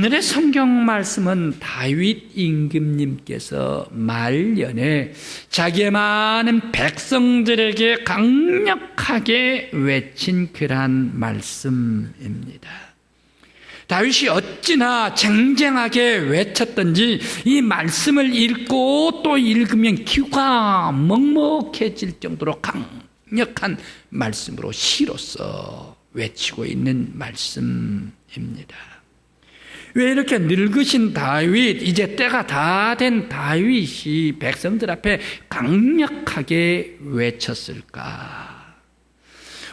오늘의 성경 말씀은 다윗 임금님께서 말년에 자기의 많은 백성들에게 강력하게 외친 그러한 말씀입니다. 다윗이 어찌나 쟁쟁하게 외쳤던지 이 말씀을 읽고 또 읽으면 귀가 먹먹해질 정도로 강력한 말씀으로 시로서 외치고 있는 말씀입니다. 왜 이렇게 늙으신 다윗, 이제 때가 다 된 다윗이 백성들 앞에 강력하게 외쳤을까?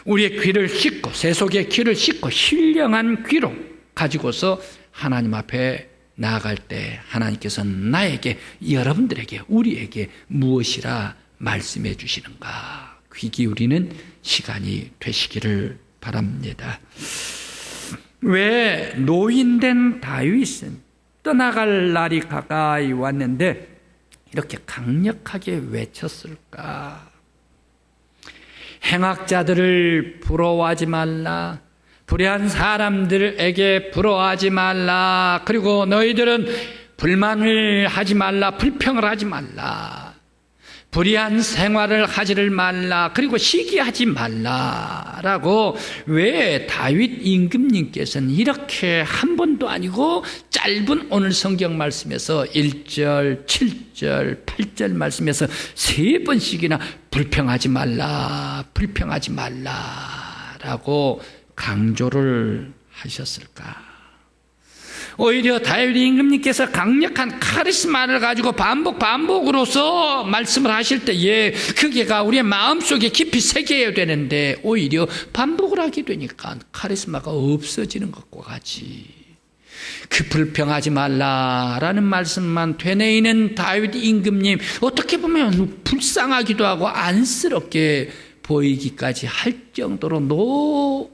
우리의 귀를 씻고, 세속의 귀를 씻고, 신령한 귀로 가지고서 하나님 앞에 나아갈 때 하나님께서는 나에게, 여러분들에게, 우리에게 무엇이라 말씀해 주시는가? 귀 기울이는 시간이 되시기를 바랍니다. 왜 노인된 다윗은 떠나갈 날이 가까이 왔는데 이렇게 강력하게 외쳤을까? 행악자들을 부러워하지 말라. 불의한 사람들에게 부러워하지 말라. 그리고 너희들은 불만을 하지 말라. 불평을 하지 말라. 불의한 생활을 하지를 말라. 그리고 시기하지 말라라고 왜 다윗 임금님께서는 이렇게 한 번도 아니고 짧은 오늘 성경 말씀에서 1절, 7절, 8절 말씀에서 세 번씩이나 불평하지 말라. 불평하지 말라라고 강조를 하셨을까? 오히려 다윗 임금님께서 강력한 카리스마를 가지고 반복 반복으로서 말씀을 하실 때에 그게가 우리의 마음속에 깊이 새겨야 되는데 오히려 반복을 하게 되니까 카리스마가 없어지는 것과 같이. 그 불평하지 말라라는 말씀만 되뇌이는 다윗 임금님 어떻게 보면 불쌍하기도 하고 안쓰럽게 보이기까지 할 정도로 노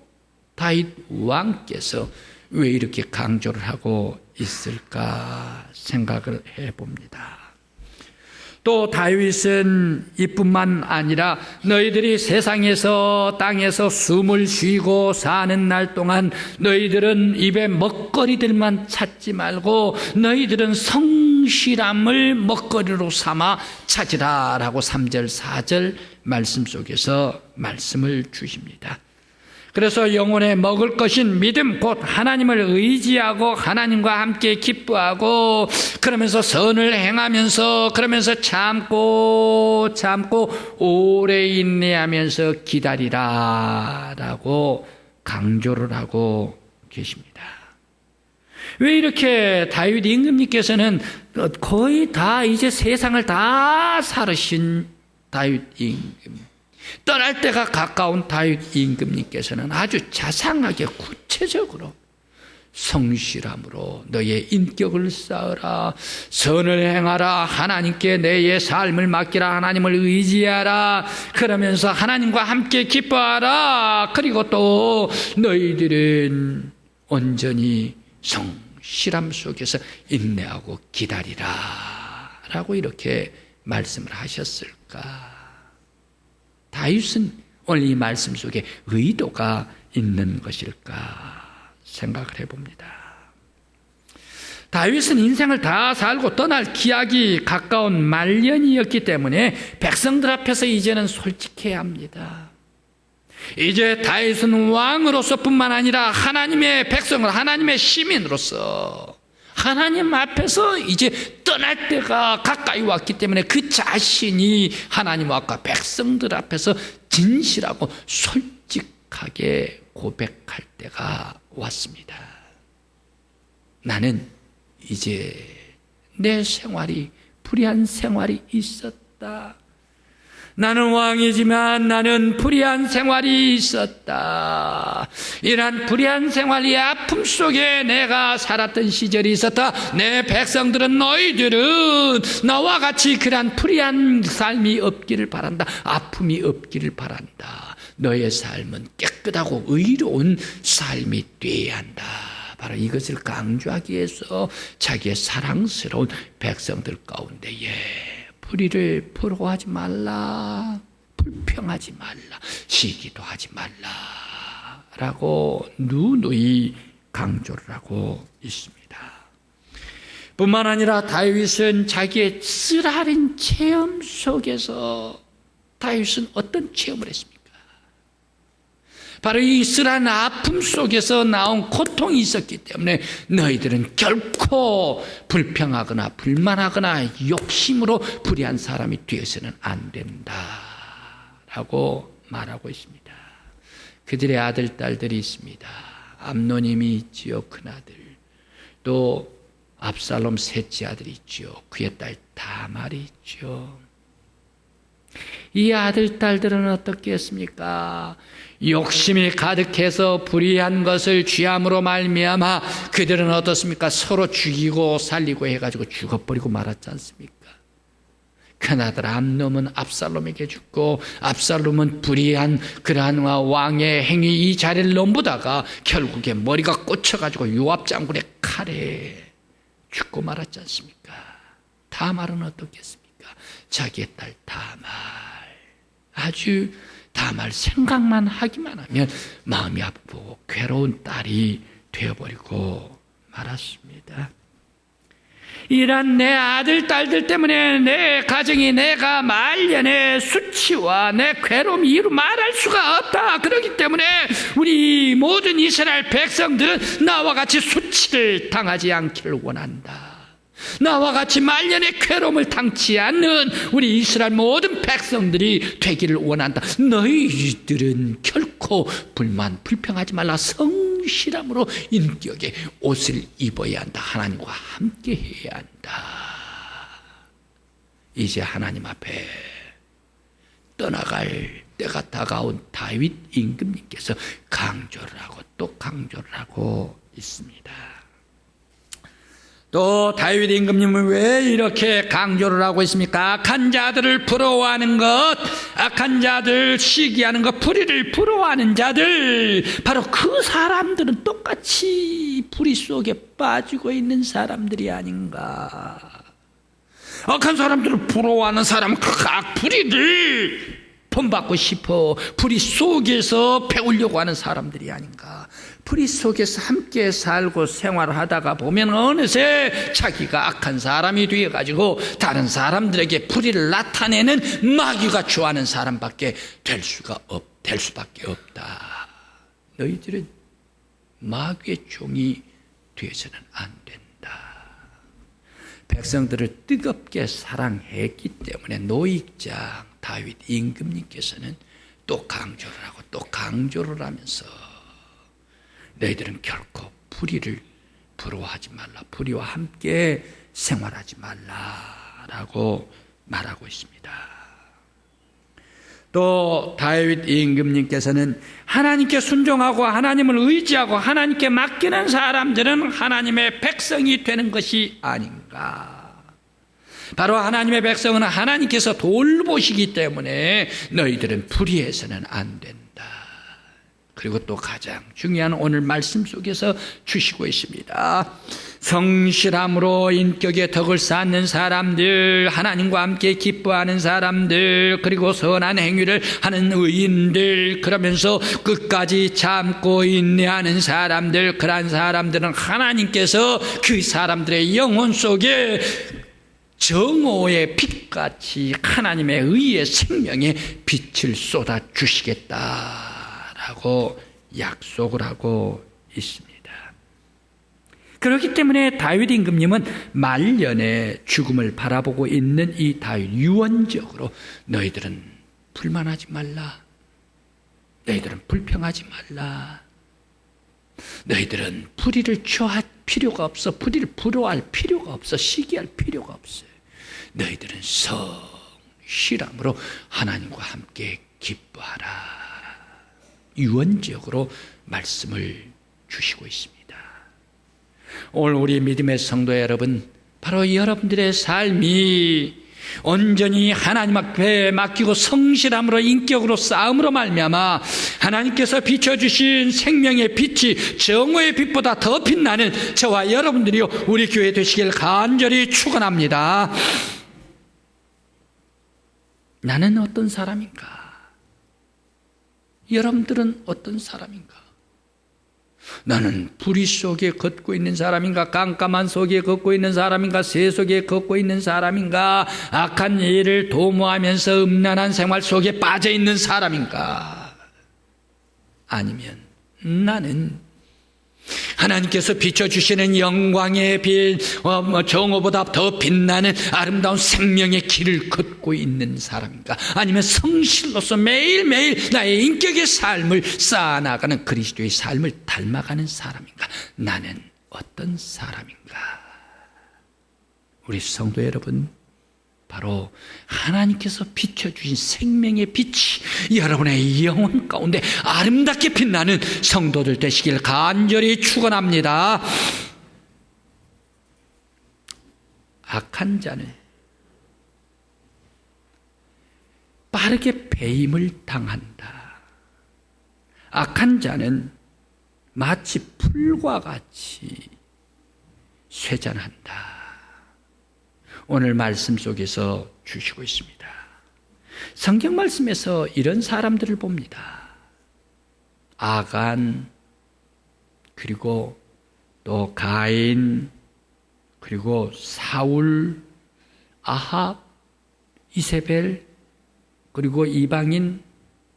다윗 왕께서 왜 이렇게 강조를 하고 있을까 생각을 해 봅니다. 또 다윗은 이뿐만 아니라 너희들이 세상에서 땅에서 숨을 쉬고 사는 날 동안 너희들은 입에 먹거리들만 찾지 말고 너희들은 성실함을 먹거리로 삼아 찾으라라고 3절 4절 말씀 속에서 말씀을 주십니다. 그래서 영혼에 먹을 것인 믿음 곧 하나님을 의지하고 하나님과 함께 기뻐하고 그러면서 선을 행하면서 그러면서 참고 참고 오래 인내하면서 기다리라라고 강조를 하고 계십니다. 왜 이렇게 다윗 임금님께서는 거의 다 이제 세상을 다 살으신 다윗 임금 떠날 때가 가까운 다윗 임금님께서는 아주 자상하게 구체적으로 성실함으로 너의 인격을 쌓으라 선을 행하라 하나님께 너의 삶을 맡기라 하나님을 의지하라 그러면서 하나님과 함께 기뻐하라. 그리고 또 너희들은 온전히 성실함 속에서 인내하고 기다리라 라고 이렇게 말씀을 하셨을까 다윗은 오늘 이 말씀 속에 의도가 있는 것일까 생각을 해봅니다. 다윗은 인생을 다 살고 떠날 기약이 가까운 말년이었기 때문에 백성들 앞에서 이제는 솔직해야 합니다. 이제 다윗은 왕으로서뿐만 아니라 하나님의 백성을 하나님의 시민으로서 하나님 앞에서 이제 떠날 때가 가까이 왔기 때문에 그 자신이 하나님 앞과 백성들 앞에서 진실하고 솔직하게 고백할 때가 왔습니다. 나는 이제 내 생활이 불의한 생활이 있었다. 나는 왕이지만 나는 불의한 생활이 있었다. 이러한 불의한 생활의 아픔 속에 내가 살았던 시절이 있었다. 내 백성들은 너희들은 나와 같이 그러한 불의한 삶이 없기를 바란다. 아픔이 없기를 바란다. 너의 삶은 깨끗하고 의로운 삶이 되어야 한다. 바로 이것을 강조하기 위해서 자기의 사랑스러운 백성들 가운데에 불의를 부러워하지 말라. 불평하지 말라. 시기도 하지 말라. 라고 누누이 강조를 하고 있습니다. 뿐만 아니라 다윗은 자기의 쓰라린 체험 속에서 다윗은 어떤 체험을 했습니까? 바로 이 쓰라린 아픔 속에서 나온 고통이 있었기 때문에 너희들은 결코 불평하거나 불만하거나 욕심으로 불의한 사람이 되어서는 안 된다. 라고 말하고 있습니다. 그들의 아들, 딸들이 있습니다. 암노님이 있지요, 큰아들. 또 압살롬 셋째 아들이 있죠. 그의 딸 다말이 있죠. 이 아들, 딸들은 어떻게 했습니까? 욕심이 가득해서 불의한 것을 취함으로 말미암아 그들은 어떻습니까? 서로 죽이고 살리고 해가지고 죽어버리고 말았지 않습니까? 큰아들 암놈은 압살롬에게 죽고 압살롬은 불의한 그러한 왕의 행위 이 자리를 넘보다가 결국에 머리가 꽂혀가지고 요압 장군의 칼에 죽고 말았지 않습니까? 다말은 어떻겠습니까? 자기의 딸 다말 아주 다말 생각만 하기만 하면 마음이 아프고 괴로운 딸이 되어버리고 말았습니다. 이런 내 아들, 딸들 때문에 내 가정이 내가 말년의 수치와 내 괴로움이 이루 말할 수가 없다. 그렇기 때문에 우리 모든 이스라엘 백성들은 나와 같이 수치를 당하지 않기를 원한다. 나와 같이 말년의 괴로움을 당치 않는 우리 이스라엘 모든 백성들이 되기를 원한다. 너희들은 결코 불만, 불평하지 말라. 성실함으로 인격의 옷을 입어야 한다. 하나님과 함께 해야 한다. 이제 하나님 앞에 떠나갈 때가 다가온 다윗 임금님께서 강조를 하고 또 강조를 하고 있습니다. 또 다윗 임금님은 왜 이렇게 강조를 하고 있습니까? 악한 자들을 부러워하는 것, 악한 자들 시기하는 것, 불의를 부러워하는 자들, 바로 그 사람들은 똑같이 불의 속에 빠지고 있는 사람들이 아닌가. 악한 사람들을 부러워하는 사람은 그 악불의를 본받고 싶어 불의 속에서 배우려고 하는 사람들이 아닌가. 불의 속에서 함께 살고 생활하다가 보면 어느새 자기가 악한 사람이 되어가지고 다른 사람들에게 불의를 나타내는 마귀가 좋아하는 사람밖에 될 수가 없, 될 수밖에 없다. 너희들은 마귀의 종이 되어서는 안 된다. 백성들을 뜨겁게 사랑했기 때문에 노익장 다윗 임금님께서는 또 강조를 하고 또 강조를 하면서 너희들은 결코 불의를 부러워하지 말라. 불의와 함께 생활하지 말라라고 말하고 있습니다. 또 다윗 임금님께서는 하나님께 순종하고 하나님을 의지하고 하나님께 맡기는 사람들은 하나님의 백성이 되는 것이 아닌가. 바로 하나님의 백성은 하나님께서 돌보시기 때문에 너희들은 불의해서는 안 된다. 그리고 또 가장 중요한 오늘 말씀 속에서 주시고 있습니다. 성실함으로 인격의 덕을 쌓는 사람들, 하나님과 함께 기뻐하는 사람들, 그리고 선한 행위를 하는 의인들, 그러면서 끝까지 참고 인내하는 사람들, 그러한 사람들은 하나님께서 그 사람들의 영혼 속에 정오의 빛같이 하나님의 의의 생명의 빛을 쏟아 주시겠다 라고 약속을 하고 있습니다. 그렇기 때문에 다윗 임금님은 말년의 죽음을 바라보고 있는 이 다윗 유언적으로 너희들은 불만하지 말라. 너희들은 불평하지 말라. 너희들은 불의를 취할 필요가 없어. 불의를 부러워할 필요가 없어. 시기할 필요가 없어요. 너희들은 성실함으로 하나님과 함께 기뻐하라. 유언적으로 말씀을 주시고 있습니다. 오늘 우리 믿음의 성도 여러분, 바로 여러분들의 삶이 온전히 하나님 앞에 맡기고 성실함으로 인격으로 싸움으로 말미암아 하나님께서 비춰주신 생명의 빛이 정오의 빛보다 더 빛나는 저와 여러분들이요 우리 교회 되시길 간절히 축원합니다. 나는 어떤 사람인가? 여러분들은 어떤 사람인가? 나는 불의 속에 걷고 있는 사람인가? 깜깜한 속에 걷고 있는 사람인가? 새 속에 걷고 있는 사람인가? 악한 일을 도모하면서 음란한 생활 속에 빠져 있는 사람인가? 아니면 나는 하나님께서 비춰주시는 영광의 빛, 정오보다 더 빛나는 아름다운 생명의 길을 걷고 있는 사람인가? 아니면 성실로서 매일매일 나의 인격의 삶을 쌓아나가는 그리스도의 삶을 닮아가는 사람인가? 나는 어떤 사람인가? 우리 성도 여러분, 바로 하나님께서 비춰주신 생명의 빛이 여러분의 영혼 가운데 아름답게 빛나는 성도들 되시길 간절히 축원합니다. 악한 자는 빠르게 배임을 당한다. 악한 자는 마치 풀과 같이 쇠잔한다. 오늘 말씀 속에서 주시고 있습니다. 성경 말씀에서 이런 사람들을 봅니다. 아간, 그리고 또 가인, 그리고 사울, 아합, 이세벨, 그리고 이방인,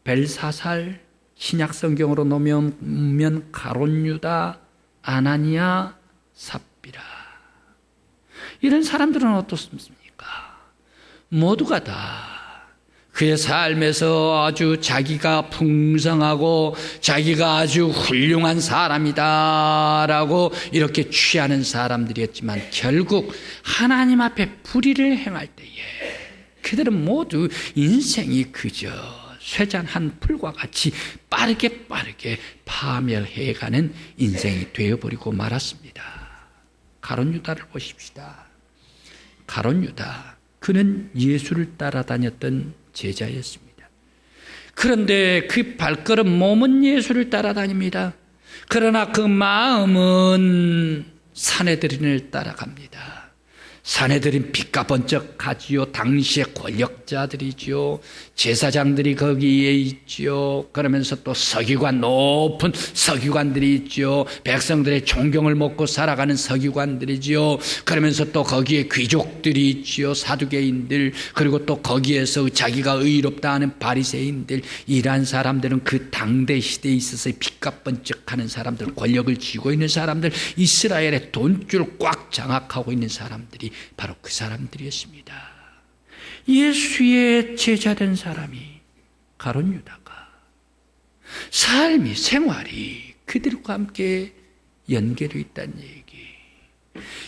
벨사살, 신약 성경으로 놓으면 가론유다, 아나니아, 삽비라. 이런 사람들은 어떻습니까? 모두가 다 그의 삶에서 아주 자기가 풍성하고 자기가 아주 훌륭한 사람이다라고 이렇게 취하는 사람들이었지만 결국 하나님 앞에 불의를 행할 때에 그들은 모두 인생이 그저 쇠잔한 풀과 같이 빠르게 빠르게 파멸해가는 인생이 되어버리고 말았습니다. 가론 유다를 보십시다. 가론 유다. 그는 예수를 따라다녔던 제자였습니다. 그런데 그 발걸음 몸은 예수를 따라다닙니다. 그러나 그 마음은 사내들인을 따라갑니다. 사내들인 빛과 번쩍 하지요. 당시의 권력자들이지요. 제사장들이 거기에 있지요. 그러면서 또 서기관, 높은 서기관들이 있지요. 백성들의 존경을 먹고 살아가는 서기관들이지요. 그러면서 또 거기에 귀족들이 있지요. 사두개인들. 그리고 또 거기에서 자기가 의롭다 하는 바리새인들. 이러한 사람들은 그 당대 시대에 있어서 빛과 번쩍 하는 사람들, 권력을 쥐고 있는 사람들, 이스라엘의 돈줄 꽉 장악하고 있는 사람들이 바로 그 사람들이었습니다. 예수의 제자된 사람이 가론 유다가 삶이 생활이 그들과 함께 연결해 있다는 얘기.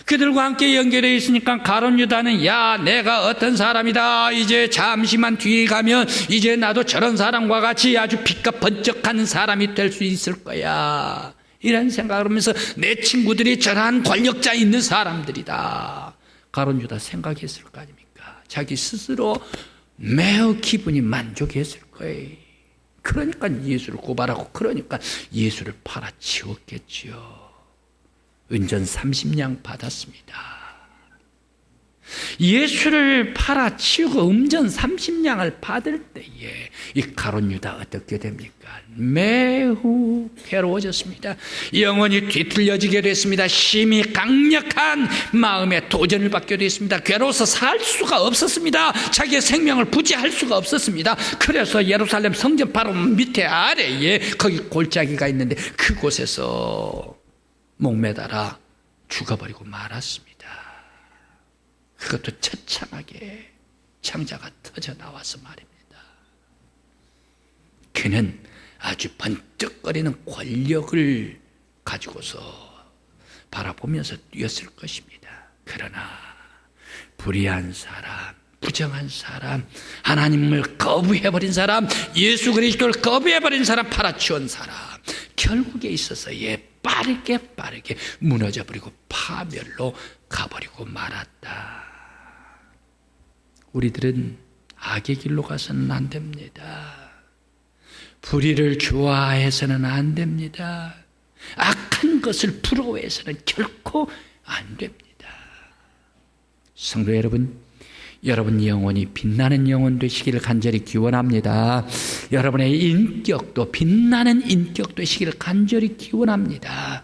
그들과 함께 연결해 있으니까 가론 유다는 야 내가 어떤 사람이다 이제 잠시만 뒤에 가면 이제 나도 저런 사람과 같이 아주 빛과 번쩍하는 사람이 될 수 있을 거야 이런 생각을 하면서 내 친구들이 저러한 권력자 있는 사람들이다 가론 유다 생각했을 거 아닙니까? 자기 스스로 매우 기분이 만족했을 거예요. 그러니까 예수를 고발하고 그러니까 예수를 팔아치웠겠지요. 은전 30냥 받았습니다. 예수를 팔아치우고 음전 30냥을 받을 때에 이 가론 유다 어떻게 됩니까? 매우 괴로워졌습니다. 영원히 뒤틀려지게 됐습니다. 심히 강력한 마음의 도전을 받게 됐습니다. 괴로워서 살 수가 없었습니다. 자기의 생명을 부지할 수가 없었습니다. 그래서 예루살렘 성전 바로 밑에 아래에 거기 골짜기가 있는데 그곳에서 목매달아 죽어버리고 말았습니다. 그것도 처참하게 창자가 터져 나와서 말입니다. 그는 아주 번쩍거리는 권력을 가지고서 바라보면서 뛰었을 것입니다. 그러나 불의한 사람, 부정한 사람, 하나님을 거부해버린 사람, 예수 그리스도를 거부해버린 사람, 팔아치운 사람, 결국에 있어서 예 빠르게 빠르게 무너져버리고 파멸로 가버리고 말았다. 우리들은 악의 길로 가서는 안 됩니다. 불의를 좋아해서는 안 됩니다. 악한 것을 부러워해서는 결코 안 됩니다. 성도 여러분, 여러분 영혼이 빛나는 영혼 되시기를 간절히 기원합니다. 여러분의 인격도 빛나는 인격 되시기를 간절히 기원합니다.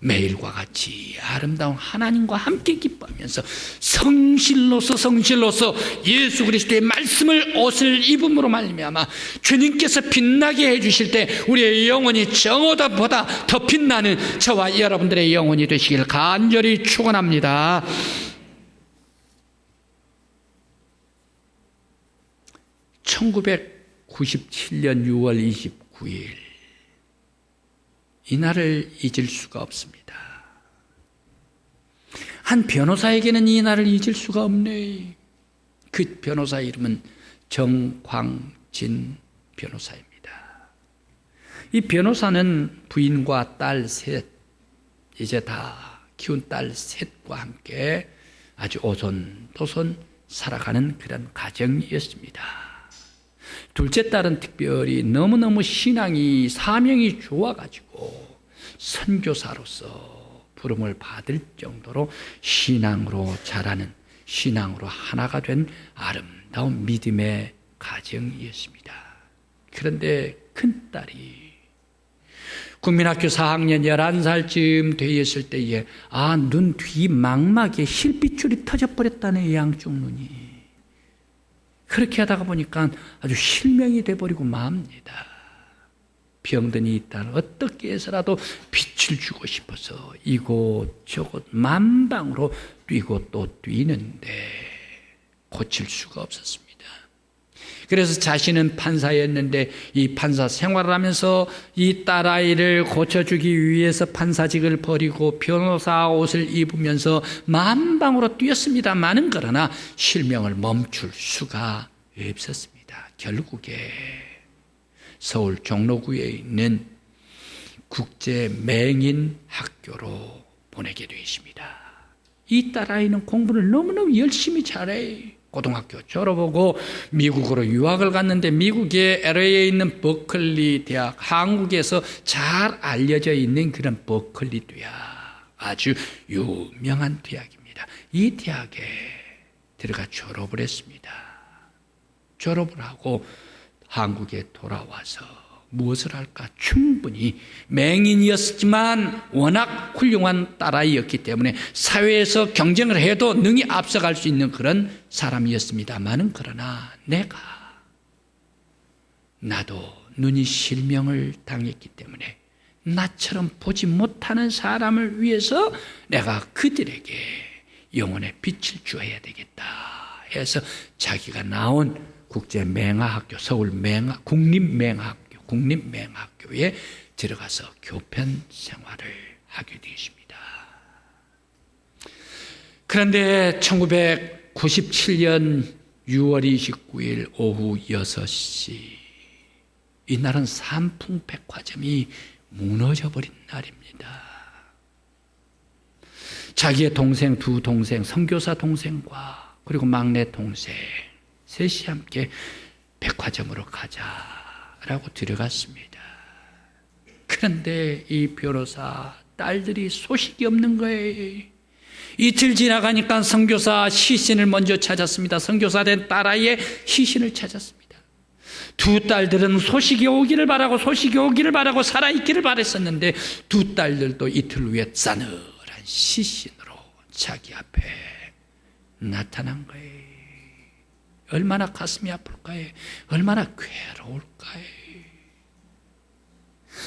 매일과 같이 아름다운 하나님과 함께 기뻐하면서 성실로서 성실로서 예수 그리스도의 말씀을 옷을 입음으로 말미암아 주님께서 빛나게 해주실 때 우리의 영혼이 정오다보다 더 빛나는 저와 여러분들의 영혼이 되시길 간절히 축원합니다. (1997년 6월 29일) 이날을 잊을 수가 없습니다. 한 변호사에게는 이 날을 잊을 수가 없네. 그 변호사 이름은 정광진 변호사입니다. 이 변호사는 부인과 딸 셋, 이제 다 키운 딸 셋과 함께 아주 오손도손 살아가는 그런 가정이었습니다. 둘째 딸은 특별히 너무너무 신앙이 사명이 좋아가지고 선교사로서 부름을 받을 정도로 신앙으로 자라는 신앙으로 하나가 된 아름다운 믿음의 가정이었습니다. 그런데 큰 딸이 국민학교 4학년 11살쯤 되었을 때에 아, 눈 뒤 망막에 힐빛줄이 터져버렸다네, 양쪽 눈이. 그렇게 하다가 보니까 아주 실명이 돼버리고 맙니다. 병든이 있다는 어떻게 해서라도 빛을 주고 싶어서 이곳 저곳 만방으로 뛰고 또 뛰는데 고칠 수가 없었습니다. 그래서 자신은 판사였는데 이 판사 생활을 하면서 이 딸아이를 고쳐주기 위해서 판사직을 버리고 변호사 옷을 입으면서 만방으로 뛰었습니다만은 그러나 실명을 멈출 수가 없었습니다. 결국에 서울 종로구에 있는 국제 맹인 학교로 보내게 되십니다. 이 딸아이는 공부를 너무너무 열심히 잘해. 고등학교 졸업하고 미국으로 유학을 갔는데 미국의 LA에 있는 버클리 대학, 한국에서 잘 알려져 있는 그런 버클리 대학, 아주 유명한 대학입니다. 이 대학에 들어가 졸업을 했습니다. 졸업을 하고 한국에 돌아와서 무엇을 할까? 충분히 맹인이었지만 워낙 훌륭한 딸아이였기 때문에 사회에서 경쟁을 해도 능히 앞서갈 수 있는 그런 사람이었습니다만은 그러나 내가 나도 눈이 실명을 당했기 때문에 나처럼 보지 못하는 사람을 위해서 내가 그들에게 영혼의 빛을 주어야 되겠다 해서 자기가 나온 국제 맹아학교 서울 맹아 국립맹아학교 국립맹학교에 들어가서 교편 생활을 하게 되십니다. 그런데 1997년 6월 29일 오후 6시 이날은 삼풍 백화점이 무너져버린 날입니다. 자기의 동생 두 동생 선교사 동생과 그리고 막내 동생 셋이 함께 백화점으로 가자 라고 들어갔습니다. 그런데 이 변호사 딸들이 소식이 없는 거예요. 이틀 지나가니까 선교사 시신을 먼저 찾았습니다. 선교사 된 딸아이의 시신을 찾았습니다. 두 딸들은 소식이 오기를 바라고 소식이 오기를 바라고 살아있기를 바랬었는데 두 딸들도 이틀 후에 싸늘한 시신으로 자기 앞에 나타난 거예요. 얼마나 가슴이 아플까요? 얼마나 괴로울까요?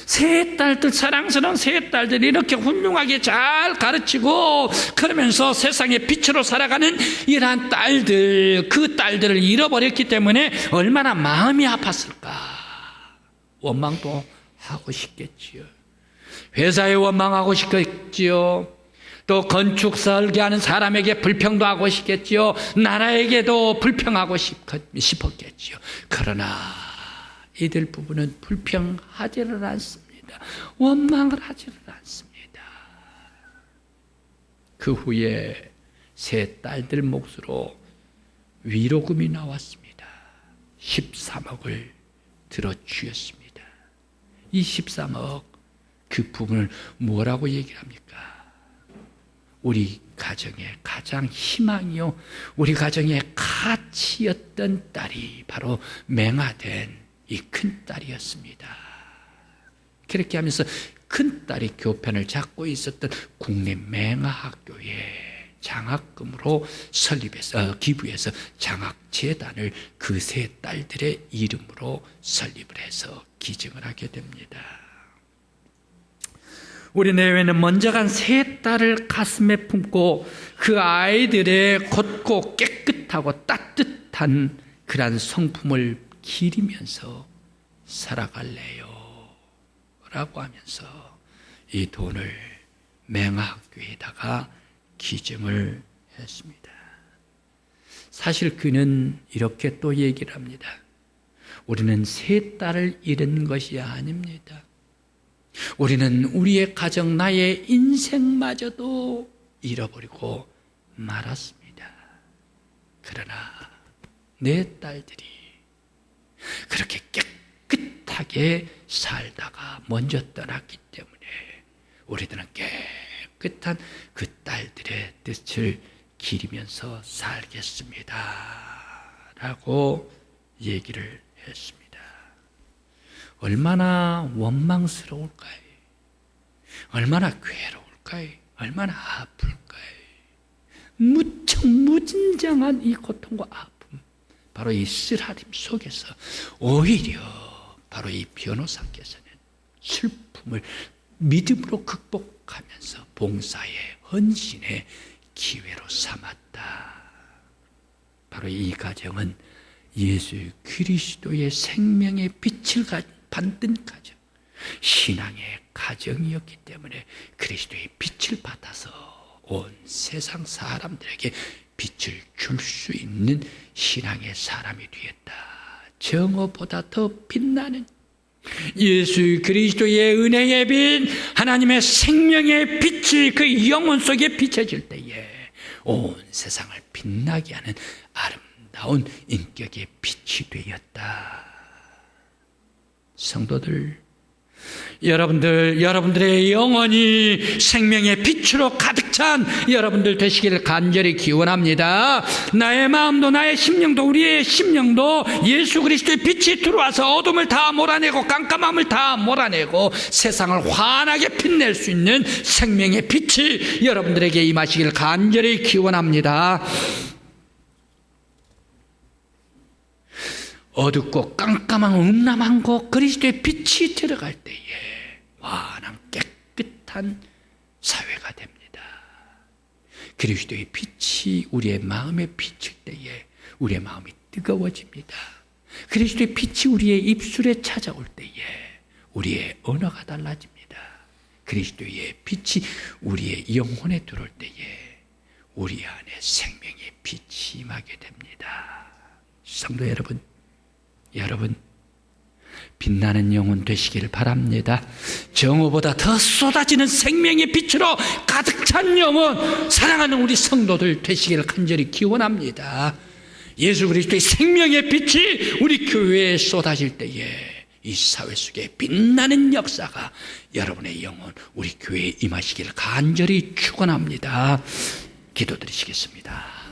세 딸들, 사랑스러운 세 딸들이 이렇게 훌륭하게 잘 가르치고 그러면서 세상의 빛으로 살아가는 이러한 딸들, 그 딸들을 잃어버렸기 때문에 얼마나 마음이 아팠을까. 원망도 하고 싶겠지요. 회사에 원망하고 싶겠지요. 또 건축 설계하는 사람에게 불평도 하고 싶겠지요. 나라에게도 불평하고 싶었겠지요. 그러나 이들 부부는 불평하지를 않습니다. 원망을 하지를 않습니다. 그 후에 세 딸들 몫으로 위로금이 나왔습니다. 13억을 들어 주었습니다. 이 13억 그 부분을 뭐라고 얘기를 합니까? 우리 가정의 가장 희망이요, 우리 가정의 가치였던 딸이 바로 맹아된 이 큰 딸이었습니다. 그렇게 하면서 큰 딸이 교편을 잡고 있었던 국내 맹아학교에 장학금으로 설립해서 어, 기부해서 장학재단을 그 세 딸들의 이름으로 설립을 해서 기증을 하게 됩니다. 우리 내외는 먼저 간 세 딸을 가슴에 품고 그 아이들의 곧고 깨끗하고 따뜻한 그러한 성품을 기리면서 살아갈래요. 라고 하면서 이 돈을 맹학교에다가 기증을 했습니다. 사실 그는 이렇게 또 얘기를 합니다. 우리는 세 딸을 잃은 것이 아닙니다. 우리는 우리의 가정, 나의 인생마저도 잃어버리고 말았습니다. 그러나 내 딸들이 그렇게 깨끗하게 살다가 먼저 떠났기 때문에 우리들은 깨끗한 그 딸들의 뜻을 기리면서 살겠습니다. 라고 얘기를 했습니다. 얼마나 원망스러울까요? 얼마나 괴로울까요? 얼마나 아플까요? 무척 무진장한 이 고통과 아픔, 바로 이 쓰라림 속에서 오히려 바로 이 변호사께서는 슬픔을 믿음으로 극복하면서 봉사의 헌신의 기회로 삼았다. 바로 이 가정은 예수 그리스도의 생명의 빛을 받는 가정, 신앙의 가정이었기 때문에 그리스도의 빛을 받아서 온 세상 사람들에게 빛을 줄 수 있는 신앙의 사람이 되었다. 정오보다 더 빛나는 예수 그리스도의 은혜의 빛, 하나님의 생명의 빛이 그 영혼 속에 비춰질 때에 온 세상을 빛나게 하는 아름다운 인격의 빛이 되었다. 성도들, 여러분들, 여러분들의 영혼이 생명의 빛으로 가득 찬 여러분들 되시기를 간절히 기원합니다. 나의 마음도 나의 심령도 우리의 심령도 예수 그리스도의 빛이 들어와서 어둠을 다 몰아내고 깜깜함을 다 몰아내고 세상을 환하게 빛낼 수 있는 생명의 빛이 여러분들에게 임하시기를 간절히 기원합니다. 어둡고 깜깜한 음람한 곳 그리스도의 빛이 들어갈 때에 환한 깨끗한 사회가 됩니다. 그리스도의 빛이 우리의 마음에 비칠 때에 우리의 마음이 뜨거워집니다. 그리스도의 빛이 우리의 입술에 찾아올 때에 우리의 언어가 달라집니다. 그리스도의 빛이 우리의 영혼에 들어올 때에 우리 안에 생명의 빛이 임하게 됩니다. 성도 여러분, 여러분 빛나는 영혼 되시길 바랍니다. 정오보다 더 쏟아지는 생명의 빛으로 가득 찬 영혼, 사랑하는 우리 성도들 되시길 간절히 기원합니다. 예수 그리스도의 생명의 빛이 우리 교회에 쏟아질 때에 이 사회 속에 빛나는 역사가 여러분의 영혼, 우리 교회에 임하시길 간절히 축원합니다. 기도드리시겠습니다.